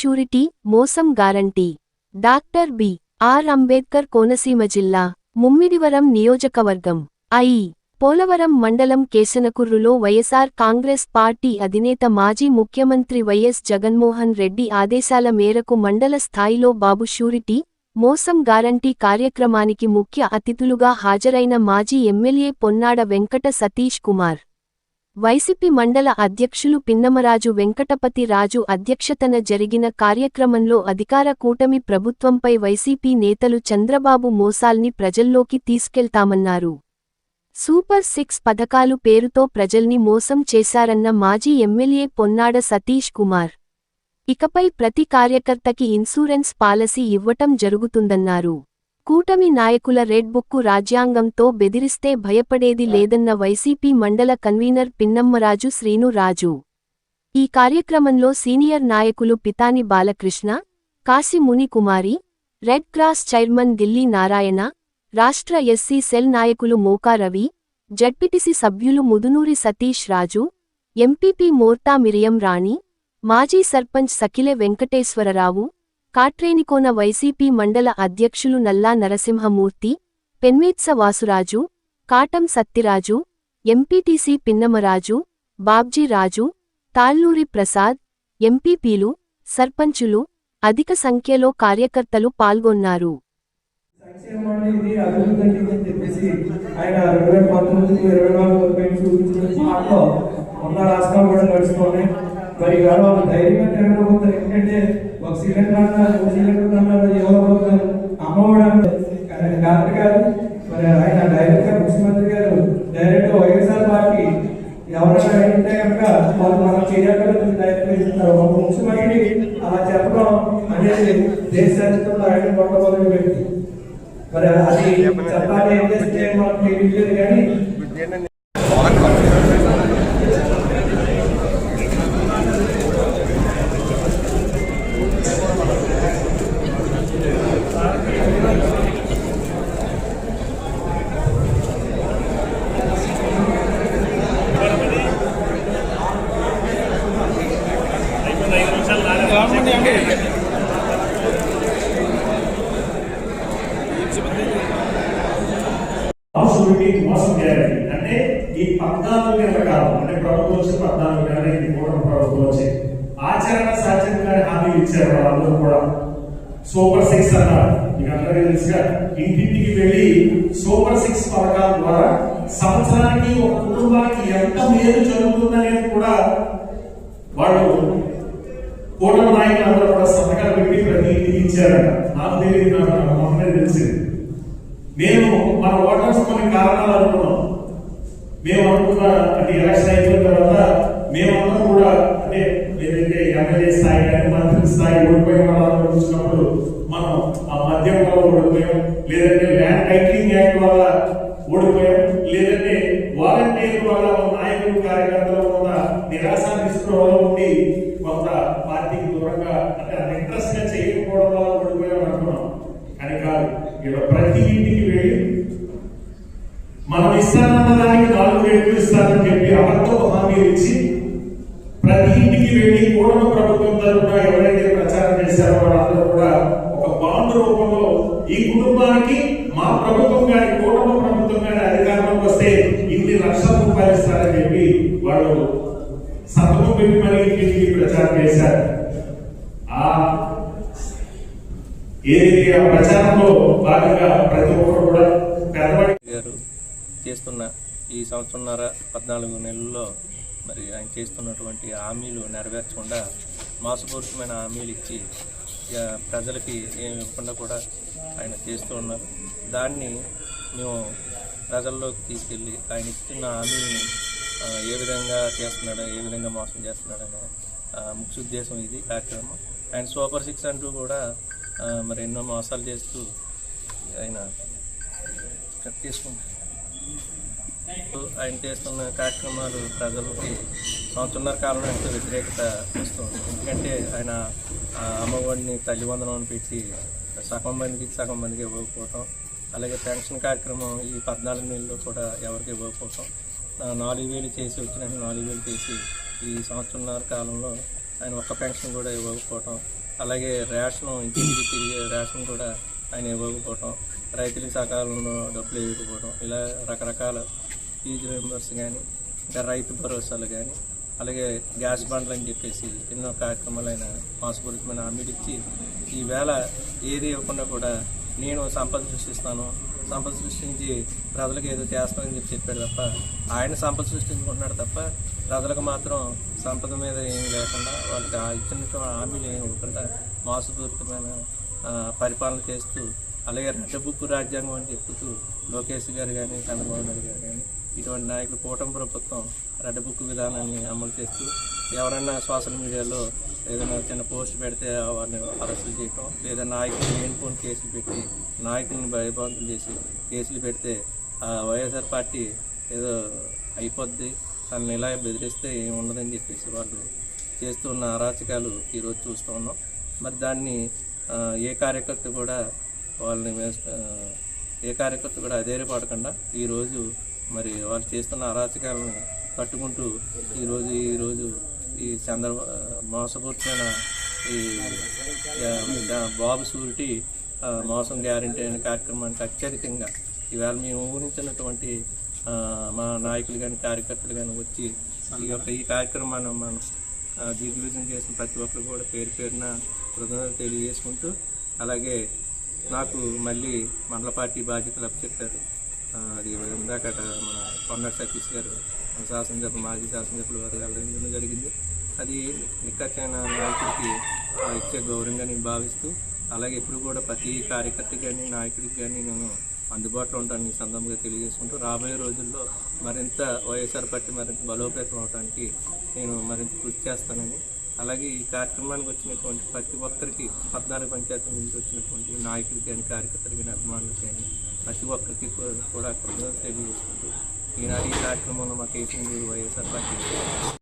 Surety మోసం guarantee doctor B. R. Ambedkar Konaseema జిల్లా ముమ్మిడివరం నియోజకవర్గం. ఐ. పోలవరం మండలం కేసనకుర్రులో వైఎస్ఆర్ కాంగ్రెస్ పార్టీ అధినేత మాజీ ముఖ్యమంత్రి వైఎస్ జగన్మోహన్ రెడ్డి ఆదేశాల మేరకు మండల స్థాయిలో బాబు షూరిటీ మోసం గారంటీ కార్యక్రమానికి ముఖ్య అతిథులుగా హాజరైన మాజీ ఎమ్మెల్యే పొన్నాడ వెంకట సతీష్ కుమార్. వైసీపీ మండల అధ్యక్షులు పిన్నమరాజు వెంకటపతి రాజు అధ్యక్షతన జరిగిన కార్యక్రమంలో అధికార కూటమి ప్రభుత్వంపై వైసీపీ నేతలు చంద్రబాబు మోసాల్ని ప్రజల్లోకి తీసుకెళ్తామన్నారు. సూపర్ సిక్స్ పథకాలు పేరుతో ప్రజల్ని మోసం చేశారన్న మాజీ ఎమ్మెల్యే పొన్నాడ సతీష్ కుమార్. ఇకపై ప్రతి కార్యకర్తకి ఇన్సూరెన్స్ పాలసీ ఇవ్వటం జరుగుతుందన్నారు. కూటమి నాయకుల రెడ్బుక్కు రాజ్యాంగంతో బెదిరిస్తే భయపడేది లేదన్న వైసీపీ మండల కన్వీనర్ పిన్నమ్మరాజు శ్రీను రాజు. ఈ కార్యక్రమంలో సీనియర్ నాయకులు Pitani Balakrishna Kasi Muni Kumari red cross chairman Dilli Narayana రాష్ట్ర ఎస్సీ సెల్ నాయకులు మోకా రవి జడ్పిటిసి సభ్యులు ముదునూరి సతీష్ రాజు ఎంపీపీ మోర్తా మిరియం రాణి మాజీ సర్పంచ్ సకిలె వెంకటేశ్వరరావు కాట్రేనికోన వైసీపీ మండల అధ్యక్షులు నల్లా నరసింహమూర్తి పెన్మేత్స వాసురాజు కాటం సత్తిరాజు ఎంపీటీసీ పిన్నమరాజు బాబ్జీ రాజు తాళ్ళూరి ప్రసాద్ ఎంపీపీలు సర్పంచులు అధిక సంఖ్యలో కార్యకర్తలు పాల్గొన్నారు. ఆయన ఉన్న రాష్ట్రం కూడా నడుస్తున్నాయి మరి గారు ఒక ధైర్యంగా తిరగకపోతారు ఎందుకంటే ఒక సిలిండర్ అన్నారు ఒక సిలిండర్ అన్నారు ఇవ్వబోతున్నారు అమ్మఒడు డాక్టర్ గారు మరి ఆయన డైరెక్ట్గా ముఖ్యమంత్రి గారు డైరెక్ట్ వైఎస్ఆర్ పార్టీ ఎవరైనా అడిగితే కనుక వాళ్ళు మనం చేయగలిగిన డైరెక్ట్ ఇస్తున్నారు ఒక ముఖ్యమంత్రి అలా చెప్పడం అనేది దేశ చరిత్రలో ఆయన మొట్టమొదటి వ్యక్తి. మరి అది చెప్పాలి ఏం చేస్తే మనం తెలియలేదు కానీ ఆసుడికి మోసం చేయాలి అంటే ఈ పద్నాలుగు నెలల కాలం అంటే ప్రభుత్వం వచ్చి పద్నాలుగు నెలలు ఇది కూడా ప్రభుత్వం వచ్చి ఆచరణ సాధ్యంగా హామీ ఇచ్చారు వాళ్ళందరూ కూడా. సూపర్ సిక్స్ అన్నారు. మీకు అందరికీ తెలుసుగా ఇంటింటికి వెళ్ళి సూపర్ సిక్స్ పథకాల ద్వారా సంవత్సరానికి ఒక కుటుంబానికి ఎంత మేలు జరుగుతుందనేది కూడా వాళ్ళు కూటమి నాయకులందరూ కూడా సంతకాలు పెట్టి ప్రతి ఇంటికి ఇచ్చారట. నాకు తెలియదు నాకు మొన్ననే తెలిసింది. నేను మన ఓటర్స్ కొన్ని కారణాలు అనుకున్నాం. మేము అంటే ఎలక్షన్ అయిపోయిన తర్వాత మేమందరం కూడా అంటే ఏదైతే ఎమ్మెల్యే స్థాయి కానీ మంత్రి స్థాయి ఓడిపోయిన వాళ్ళని చూసినప్పుడు మనం ఆ మద్యం వల్ల ఓడిపోయాం లేదంటే ల్యాండ్ టైటిలింగ్ యాక్ట్ వల్ల ఓడిపోయాం లేదంటే వాలంటీర్ వల్ల నాయకులు కార్యకర్తలు ఉన్న నిరాశ నిస్పృహలో ఉండి కొంత పార్టీకి దూరంగా అంటే అంత ఇంట్రెస్ట్గా చేయకపోవడం వల్ల ఓడిపోయాం అనుకున్నాం. అని కాదు ఇక్కడ ప్రతి ఇంటికి వెళ్ళి మనం ఇస్తానన్న దానికి నాలుగు రేట్లు ఇస్తానని చెప్పి అబద్ధపు హామీలు ఇచ్చి ప్రతి ఇంటికి వెళ్ళి కూడమ ప్రభుత్వం తరఫున ఎవరైతే ప్రచారం చేశారో వాళ్ళందరూ కూడా ఒక బాండ్ రూపంలో ఈ కుటుంబానికి మా ప్రభుత్వం కానీ కూటమి ప్రభుత్వం కానీ అధికారంలోకి వస్తే ఇన్ని లక్షల రూపాయలు ఇస్తారని చెప్పి వాళ్ళు సంతకం పెట్టి మరి ఇంటికి ప్రచారం చేశారు. ఆ ఏదైతే ఆ ప్రచారంలో భాగంగా ప్రతి ఒక్కరు కూడా పెద్దవాడి చేస్తున్న ఈ సంవత్సరంన్నర పద్నాలుగు నెలల్లో మరి ఆయన చేస్తున్నటువంటి హామీలు నెరవేర్చకుండా మోసపూరితమైన హామీలు ఇచ్చి ప్రజలకి ఏమి ఇవ్వకుండా కూడా ఆయన చేస్తూ ఉన్నారు. దాన్ని మేము ప్రజల్లోకి తీసుకెళ్ళి ఆయన ఇస్తున్న హామీని ఏ విధంగా చేస్తున్నాడో ఏ విధంగా మోసం చేస్తున్నాడనే ముఖ్య ఉద్దేశం ఇది కార్యక్రమం. ఆయన సూపర్ సిక్స్ అంటూ కూడా మరి ఎన్నో మోసాలు చేస్తూ ఆయన తీసుకుంటారు ఆయన చేస్తున్న కార్యక్రమాలు ప్రజలకి సంవత్సరాల కాలంలో ఎంతో వ్యతిరేకత వస్తుంది. ఎందుకంటే ఆయన ఆ అమ్మఒడిని తల్లివందనం పెట్టి సగం మందికి సగం మందికి ఇవ్వకపోవటం అలాగే పెన్షన్ కార్యక్రమం ఈ పద్నాలుగు నెలల్లో కూడా ఎవరికి ఇవ్వకపోవటం నాలుగు వేలు చేసి వచ్చిన నాలుగు వేలు చేసి ఈ సంవత్సరంన్నర కాలంలో ఆయన ఒక్క పెన్షన్ కూడా ఇవ్వకపోవటం అలాగే రేషన్ ఇంటికి తిరిగే రేషన్ కూడా ఆయన ఇవ్వకపోవటం రైతులకు సకాలంలో డబ్బులు ఇవ్వకపోవడం ఇలా రకరకాల ఫీజు మెంబర్స్ కానీ ఇంకా రైతు భరోసాలు కానీ అలాగే గ్యాస్ బండ్లు అని చెప్పేసి ఎన్నో కార్యక్రమాలైన మాసపూరితమైన హామీలు ఇచ్చి ఈవేళ ఏది ఇవ్వకుండా కూడా నేను సంపద సృష్టిస్తాను సంపద సృష్టించి ప్రజలకు ఏదో చేస్తానని చెప్పి చెప్పాడు తప్ప ఆయన సంపద సృష్టించుకుంటున్నాడు తప్ప ప్రజలకు మాత్రం సంపద మీద ఏమి లేకుండా వాళ్ళకి ఆ ఇచ్చిన హామీలు ఏమి ఇవ్వకుండా మోసపూరితమైన పరిపాలన చేస్తూ అలాగే రెడ్డబుక్కు బుక్ రాజ్యాంగం అని చెప్తూ లోకేష్ గారు కానీ చంద్రబాబు నాయుడు గారు కానీ ఇటువంటి నాయకులు కూటమి ప్రభుత్వం రెడ్ బుక్ విధానాన్ని అమలు చేస్తూ ఎవరైనా సోషల్ మీడియాలో ఏదైనా చిన్న పోస్ట్ పెడితే వారిని అరెస్టులు చేయటం లేదా నాయకులు లేనిపోని కేసులు పెట్టి నాయకులను భయభ్రాంతులు చేసి కేసులు పెడితే ఆ వైఎస్ఆర్ పార్టీ ఏదో అయిపోద్ది తనని ఇలా బెదిరిస్తే ఏముండదని ఉండదని చెప్పేసి వాళ్ళు చేస్తున్న అరాచకాలు ఈరోజు చూస్తూ ఉన్నాం. మరి దాన్ని ఏ కార్యకర్త కూడా వాళ్ళని ఏ కార్యకర్త కూడా అధైర్యపడకుండా ఈరోజు మరి వాళ్ళు చేస్తున్న అరాచకాలను తట్టుకుంటూ ఈరోజు ఈరోజు ఈ చంద్ర మోసపూర్తమైన ఈ బాబు సూరిటీ మోసం గ్యారంటీ అనే కార్యక్రమానికి అత్యధికంగా ఈవేళ మేము ఊహించినటువంటి మా నాయకులు కానీ కార్యకర్తలు కానీ వచ్చి ఈ యొక్క ఈ కార్యక్రమాన్ని మనం దిగ్విజయం చేసిన ప్రతి ఒక్కరు కూడా పేరు పేరున కృతజ్ఞతలు తెలియజేసుకుంటూ అలాగే నాకు మళ్ళీ మండల పార్టీ బాధ్యతలు అప్పచెప్పారు. అది ఇందాక మన కొండ సతీష్ గారు మన శాసనసభ మాజీ శాసనసభ్యులు వారు వెళ్ళడం జరిగింది. అది నిక్కచ్చైన నాయకుడికి ఇచ్చే గౌరవంగా నేను భావిస్తూ అలాగే ఇప్పుడు కూడా ప్రతి కార్యకర్తకి కానీ నాయకుడికి కానీ నేను అందుబాటులో ఉంటాను ఈ సందర్భంగా తెలియజేసుకుంటూ రాబోయే రోజుల్లో మరింత వైఎస్ఆర్ పార్టీ మరింత బలోపేతం అవడానికి నేను మరింత కృషి చేస్తానని అలాగే ఈ కార్యక్రమానికి వచ్చినటువంటి ప్రతి ఒక్కరికి పద్నాలుగు పంచాయతీల నుంచి వచ్చినటువంటి నాయకులకి కానీ కార్యకర్తలకి కానీ అభిమానులకి కానీ ప్రతి ఒక్కరికి కూడా కూడా కృతజ్ఞతలు తెలియజేసుకుంటూ ఈనాడు ఈ కార్యక్రమంలో మా కేసీఆర్ వైఎస్ఆర్ పార్టీ